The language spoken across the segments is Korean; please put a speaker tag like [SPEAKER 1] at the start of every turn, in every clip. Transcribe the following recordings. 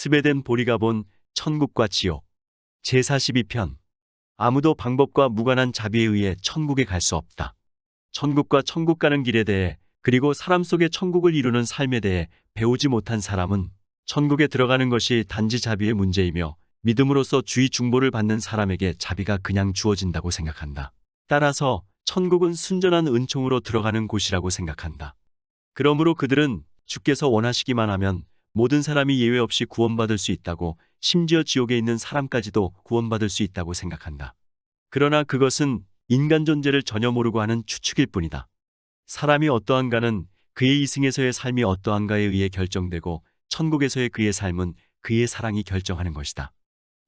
[SPEAKER 1] 스베덴 보리가 본 천국과 지옥 제42편 아무도 방법과 무관한 자비에 의해 천국에 갈 수 없다. 천국과 천국 가는 길에 대해 그리고 사람 속의 천국을 이루는 삶에 대해 배우지 못한 사람은 천국에 들어가는 것이 단지 자비의 문제이며 믿음으로써 주의 중보를 받는 사람에게 자비가 그냥 주어진다고 생각한다. 따라서 천국은 순전한 은총으로 들어가는 곳이라고 생각한다. 그러므로 그들은 주께서 원하시기만 하면 모든 사람이 예외 없이 구원받을 수 있다고 심지어 지옥에 있는 사람까지도 구원받을 수 있다고 생각한다. 그러나 그것은 인간 존재를 전혀 모르고 하는 추측일 뿐이다. 사람이 어떠한가는 그의 이승에서의 삶이 어떠한가에 의해 결정되고 천국에서의 그의 삶은 그의 사랑이 결정하는 것이다.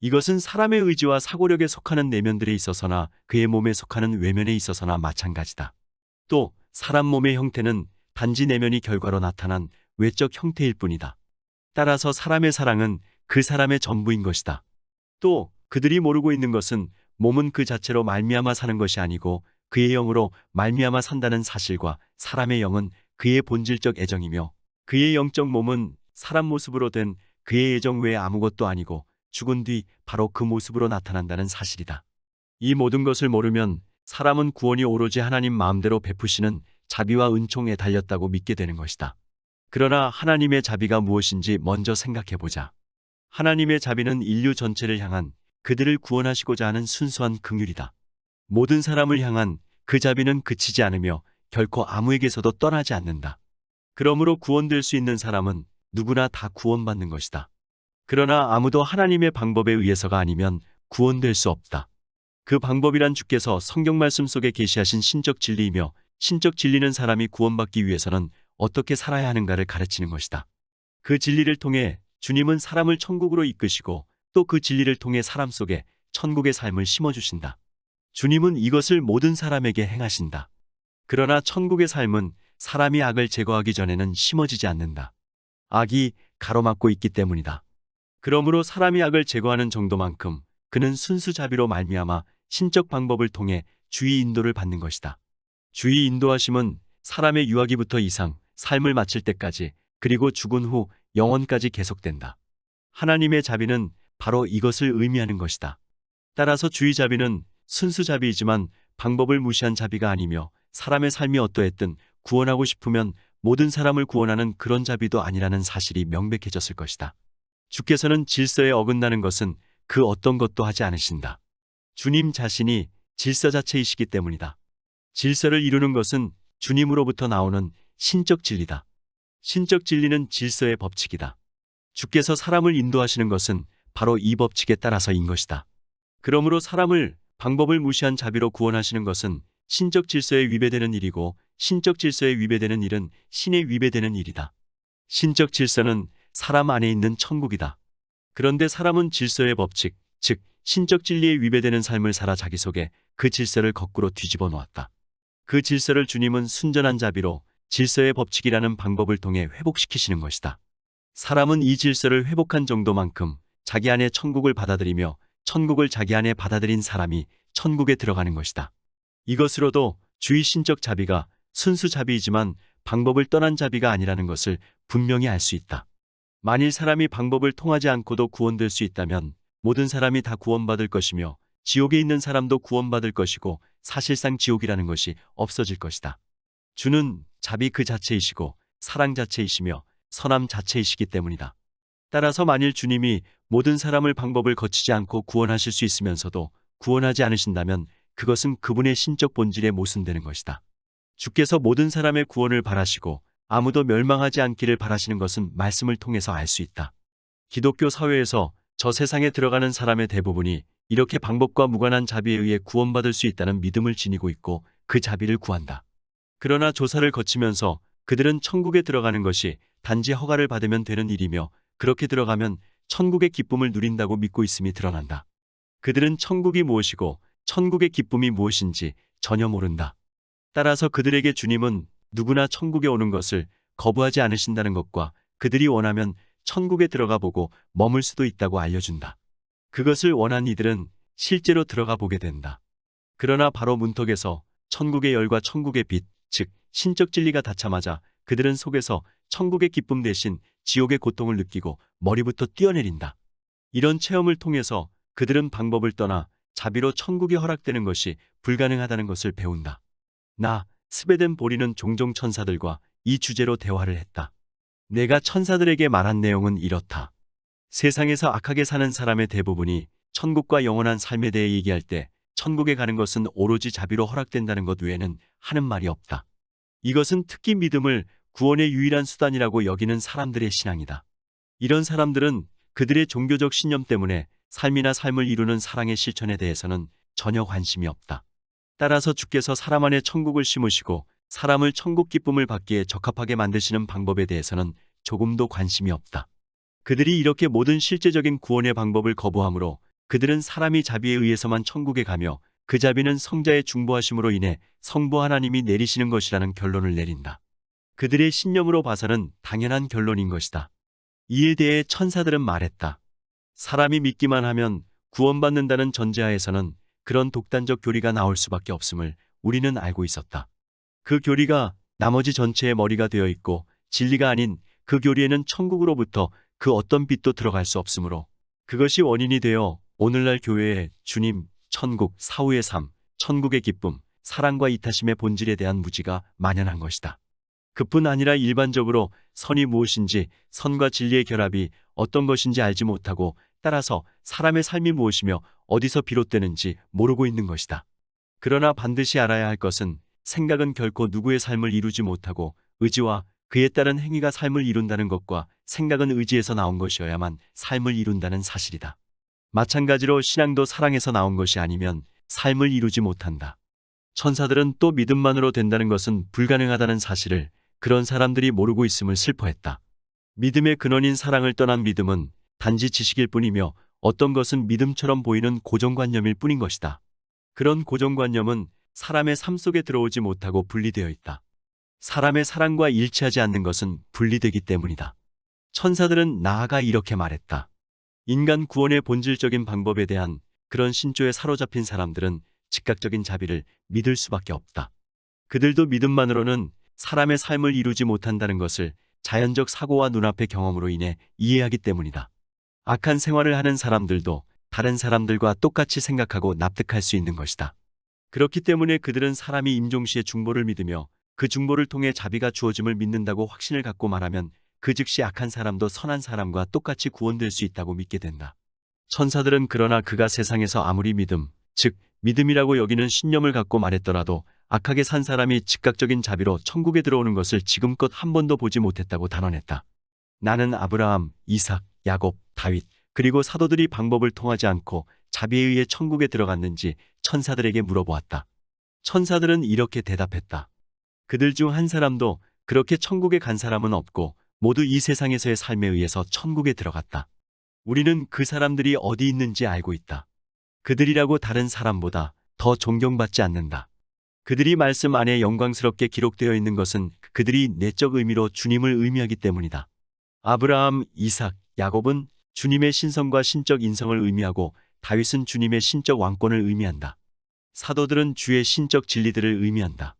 [SPEAKER 1] 이것은 사람의 의지와 사고력에 속하는 내면들에 있어서나 그의 몸에 속하는 외면에 있어서나 마찬가지다. 또 사람 몸의 형태는 단지 내면이 결과로 나타난 외적 형태일 뿐이다. 따라서 사람의 사랑은 그 사람의 전부인 것이다. 또 그들이 모르고 있는 것은 몸은 그 자체로 말미암아 사는 것이 아니고 그의 영으로 말미암아 산다는 사실과 사람의 영은 그의 본질적 애정이며 그의 영적 몸은 사람 모습으로 된 그의 애정 외에 아무것도 아니고 죽은 뒤 바로 그 모습으로 나타난다는 사실이다. 이 모든 것을 모르면 사람은 구원이 오로지 하나님 마음대로 베푸시는 자비와 은총에 달렸다고 믿게 되는 것이다. 그러나 하나님의 자비가 무엇인지 먼저 생각해 보자. 하나님의 자비는 인류 전체를 향한 그들을 구원하시고자 하는 순수한 긍휼이다. 모든 사람을 향한 그 자비는 그치지 않으며 결코 아무에게서도 떠나지 않는다. 그러므로 구원될 수 있는 사람은 누구나 다 구원받는 것이다. 그러나 아무도 하나님의 방법에 의해서가 아니면 구원될 수 없다. 그 방법이란 주께서 성경 말씀 속에 계시하신 신적 진리이며 신적 진리는 사람이 구원받기 위해서는 어떻게 살아야 하는가를 가르치는 것이다. 그 진리를 통해 주님은 사람을 천국으로 이끄시고 또 그 진리를 통해 사람 속에 천국의 삶을 심어주신다. 주님은 이것을 모든 사람에게 행하신다. 그러나 천국의 삶은 사람이 악을 제거하기 전에는 심어지지 않는다. 악이 가로막고 있기 때문이다. 그러므로 사람이 악을 제거하는 정도만큼 그는 순수 자비로 말미암아 신적 방법을 통해 주의 인도를 받는 것이다. 주의 인도하심은 사람의 유아기부터 이상 삶을 마칠 때까지 그리고 죽은 후 영원까지 계속된다. 하나님의 자비는 바로 이것을 의미하는 것이다. 따라서 주의 자비는 순수 자비이지만 방법을 무시한 자비가 아니며 사람의 삶이 어떠했든 구원하고 싶으면 모든 사람을 구원하는 그런 자비도 아니라는 사실이 명백해졌을 것이다. 주께서는 질서에 어긋나는 것은 그 어떤 것도 하지 않으신다. 주님 자신이 질서 자체이시기 때문이다. 질서를 이루는 것은 주님으로부터 나오는 신적 진리다. 신적 진리는 질서의 법칙이다. 주께서 사람을 인도하시는 것은 바로 이 법칙에 따라서인 것이다. 그러므로 사람을 방법을 무시한 자비로 구원하시는 것은 신적 질서에 위배되는 일이고 신적 질서에 위배되는 일은 신에 위배되는 일이다. 신적 질서는 사람 안에 있는 천국이다. 그런데 사람은 질서의 법칙, 즉 신적 진리에 위배되는 삶을 살아 자기 속에 그 질서를 거꾸로 뒤집어 놓았다. 그 질서를 주님은 순전한 자비로 질서의 법칙이라는 방법을 통해 회복시키시는 것이다. 사람은 이 질서를 회복한 정도만큼 자기 안에 천국을 받아들이며 천국을 자기 안에 받아들인 사람이 천국에 들어가는 것이다. 이것으로도 주의 신적 자비가 순수 자비이지만 방법을 떠난 자비가 아니라는 것을 분명히 알 수 있다. 만일 사람이 방법을 통하지 않고도 구원될 수 있다면 모든 사람이 다 구원받을 것이며 지옥에 있는 사람도 구원받을 것이고 사실상 지옥이라는 것이 없어질 것이다. 주는 자비 그 자체이시고 사랑 자체이시며 선함 자체이시기 때문이다. 따라서 만일 주님이 모든 사람을 방법을 거치지 않고 구원하실 수 있으면서도 구원하지 않으신다면 그것은 그분의 신적 본질에 모순되는 것이다. 주께서 모든 사람의 구원을 바라시고 아무도 멸망하지 않기를 바라시는 것은 말씀을 통해서 알 수 있다. 기독교 사회에서 저 세상에 들어가는 사람의 대부분이 이렇게 방법과 무관한 자비에 의해 구원받을 수 있다는 믿음을 지니고 있고 그 자비를 구한다. 그러나 조사를 거치면서 그들은 천국에 들어가는 것이 단지 허가를 받으면 되는 일이며 그렇게 들어가면 천국의 기쁨을 누린다고 믿고 있음이 드러난다. 그들은 천국이 무엇이고 천국의 기쁨이 무엇인지 전혀 모른다. 따라서 그들에게 주님은 누구나 천국에 오는 것을 거부하지 않으신다는 것과 그들이 원하면 천국에 들어가 보고 머물 수도 있다고 알려준다. 그것을 원한 이들은 실제로 들어가 보게 된다. 그러나 바로 문턱에서 천국의 열과 천국의 빛, 즉 신적 진리가 닿자마자 그들은 속에서 천국의 기쁨 대신 지옥의 고통을 느끼고 머리부터 뛰어내린다. 이런 체험을 통해서 그들은 방법을 떠나 자비로 천국이 허락되는 것이 불가능하다는 것을 배운다. 나, 스베덴 보리는 종종 천사들과 이 주제로 대화를 했다. 내가 천사들에게 말한 내용은 이렇다. 세상에서 악하게 사는 사람의 대부분이 천국과 영원한 삶에 대해 얘기할 때 천국에 가는 것은 오로지 자비로 허락된다는 것 외에는 하는 말이 없다. 이것은 특히 믿음을 구원의 유일한 수단이라고 여기는 사람들의 신앙이다. 이런 사람들은 그들의 종교적 신념 때문에 삶이나 삶을 이루는 사랑의 실천에 대해서는 전혀 관심이 없다. 따라서 주께서 사람 안에 천국을 심으시고 사람을 천국 기쁨을 받기에 적합하게 만드시는 방법에 대해서는 조금도 관심이 없다. 그들이 이렇게 모든 실제적인 구원의 방법을 거부하므로 그들은 사람이 자비에 의해서만 천국에 가며 그 자비는 성자의 중보하심으로 인해 성부 하나님이 내리시는 것이라는 결론을 내린다. 그들의 신념으로 봐서는 당연한 결론인 것이다. 이에 대해 천사들은 말했다. 사람이 믿기만 하면 구원받는다는 전제하에서는 그런 독단적 교리가 나올 수밖에 없음을 우리는 알고 있었다. 그 교리가 나머지 전체의 머리가 되어 있고 진리가 아닌 그 교리에는 천국으로부터 그 어떤 빛도 들어갈 수 없으므로 그것이 원인이 되어 오늘날 교회에 주님, 천국, 사후의 삶, 천국의 기쁨, 사랑과 이타심의 본질에 대한 무지가 만연한 것이다. 그뿐 아니라 일반적으로 선이 무엇인지 선과 진리의 결합이 어떤 것인지 알지 못하고 따라서 사람의 삶이 무엇이며 어디서 비롯되는지 모르고 있는 것이다. 그러나 반드시 알아야 할 것은 생각은 결코 누구의 삶을 이루지 못하고 의지와 그에 따른 행위가 삶을 이룬다는 것과 생각은 의지에서 나온 것이어야만 삶을 이룬다는 사실이다. 마찬가지로 신앙도 사랑에서 나온 것이 아니면 삶을 이루지 못한다. 천사들은 또 믿음만으로 된다는 것은 불가능하다는 사실을 그런 사람들이 모르고 있음을 슬퍼했다. 믿음의 근원인 사랑을 떠난 믿음은 단지 지식일 뿐이며 어떤 것은 믿음처럼 보이는 고정관념일 뿐인 것이다. 그런 고정관념은 사람의 삶 속에 들어오지 못하고 분리되어 있다. 사람의 사랑과 일치하지 않는 것은 분리되기 때문이다. 천사들은 나아가 이렇게 말했다. 인간 구원의 본질적인 방법에 대한 그런 신조에 사로잡힌 사람들은 즉각적인 자비를 믿을 수밖에 없다. 그들도 믿음만으로는 사람의 삶을 이루지 못한다는 것을 자연적 사고와 눈앞의 경험으로 인해 이해하기 때문이다. 악한 생활을 하는 사람들도 다른 사람들과 똑같이 생각하고 납득할 수 있는 것이다. 그렇기 때문에 그들은 사람이 임종시의 중보를 믿으며 그 중보를 통해 자비가 주어짐을 믿는다고 확신을 갖고 말하면 그 즉시 악한 사람도 선한 사람과 똑같이 구원될 수 있다고 믿게 된다. 천사들은 그러나 그가 세상에서 아무리 믿음, 즉 믿음이라고 여기는 신념을 갖고 말했더라도 악하게 산 사람이 즉각적인 자비로 천국에 들어오는 것을 지금껏 한 번도 보지 못했다고 단언했다. 나는 아브라함, 이삭, 야곱, 다윗, 그리고 사도들이 방법을 통하지 않고 자비에 의해 천국에 들어갔는지 천사들에게 물어보았다. 천사들은 이렇게 대답했다. 그들 중 한 사람도 그렇게 천국에 간 사람은 없고 모두 이 세상에서의 삶에 의해서 천국에 들어갔다. 우리는 그 사람들이 어디 있는지 알고 있다. 그들이라고 다른 사람보다 더 존경받지 않는다. 그들이 말씀 안에 영광스럽게 기록되어 있는 것은 그들이 내적 의미로 주님을 의미하기 때문이다. 아브라함, 이삭, 야곱은 주님의 신성과 신적 인성을 의미하고 다윗은 주님의 신적 왕권을 의미한다. 사도들은 주의 신적 진리들을 의미한다.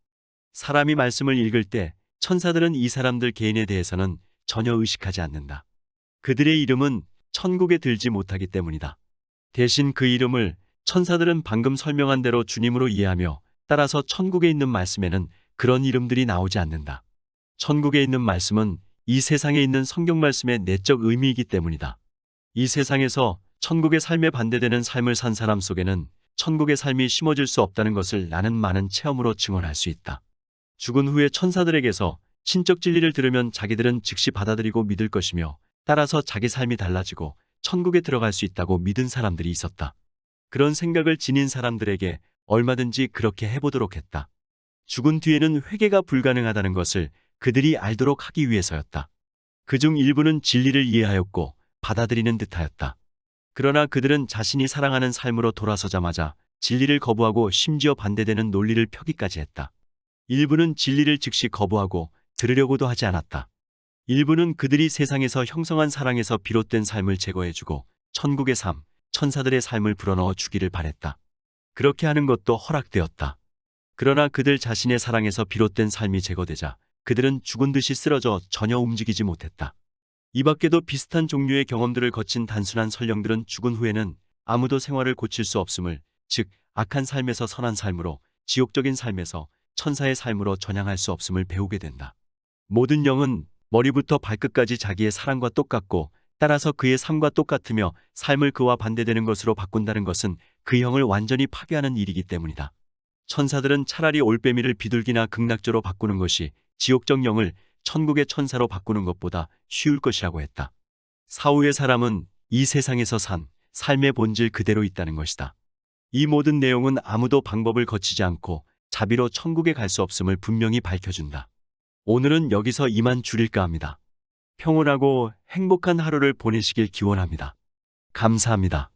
[SPEAKER 1] 사람이 말씀을 읽을 때 천사들은 이 사람들 개인에 대해서는 전혀 의식하지 않는다. 그들의 이름은 천국에 들지 못하기 때문이다. 대신 그 이름을 천사들은 방금 설명한 대로 주님으로 이해하며 따라서 천국에 있는 말씀에는 그런 이름들이 나오지 않는다. 천국에 있는 말씀은 이 세상에 있는 성경 말씀의 내적 의미이기 때문이다. 이 세상에서 천국의 삶에 반대되는 삶을 산 사람 속에는 천국의 삶이 심어질 수 없다는 것을 나는 많은 체험으로 증언할 수 있다. 죽은 후에 천사들에게서 신적 진리를 들으면 자기들은 즉시 받아들이고 믿을 것이며 따라서 자기 삶이 달라지고 천국에 들어갈 수 있다고 믿은 사람들이 있었다. 그런 생각을 지닌 사람들에게 얼마든지 그렇게 해보도록 했다. 죽은 뒤에는 회개가 불가능하다는 것을 그들이 알도록 하기 위해서였다. 그중 일부는 진리를 이해하였고 받아들이는 듯하였다. 그러나 그들은 자신이 사랑하는 삶으로 돌아서자마자 진리를 거부하고 심지어 반대되는 논리를 펴기까지 했다. 일부는 진리를 즉시 거부하고 들으려고도 하지 않았다. 일부는 그들이 세상에서 형성한 사랑에서 비롯된 삶을 제거해주고 천국의 삶, 천사들의 삶을 불어넣어 주기를 바랬다. 그렇게 하는 것도 허락되었다. 그러나 그들 자신의 사랑에서 비롯된 삶이 제거되자 그들은 죽은 듯이 쓰러져 전혀 움직이지 못했다. 이 밖에도 비슷한 종류의 경험들을 거친 단순한 설령들은 죽은 후에는 아무도 생활을 고칠 수 없음을, 즉, 악한 삶에서 선한 삶으로, 지옥적인 삶에서 천사의 삶으로 전향할 수 없음을 배우게 된다. 모든 영은 머리부터 발끝까지 자기의 사랑과 똑같고 따라서 그의 삶과 똑같으며 삶을 그와 반대되는 것으로 바꾼다는 것은 그 형을 완전히 파괴하는 일이기 때문이다. 천사들은 차라리 올빼미를 비둘기나 극락조로 바꾸는 것이 지옥적 영을 천국의 천사로 바꾸는 것보다 쉬울 것이라고 했다. 사후의 사람은 이 세상에서 산 삶의 본질 그대로 있다는 것이다. 이 모든 내용은 아무도 방법을 거치지 않고 자비로 천국에 갈 수 없음을 분명히 밝혀준다. 오늘은 여기서 이만 줄일까 합니다. 평온하고 행복한 하루를 보내시길 기원합니다. 감사합니다.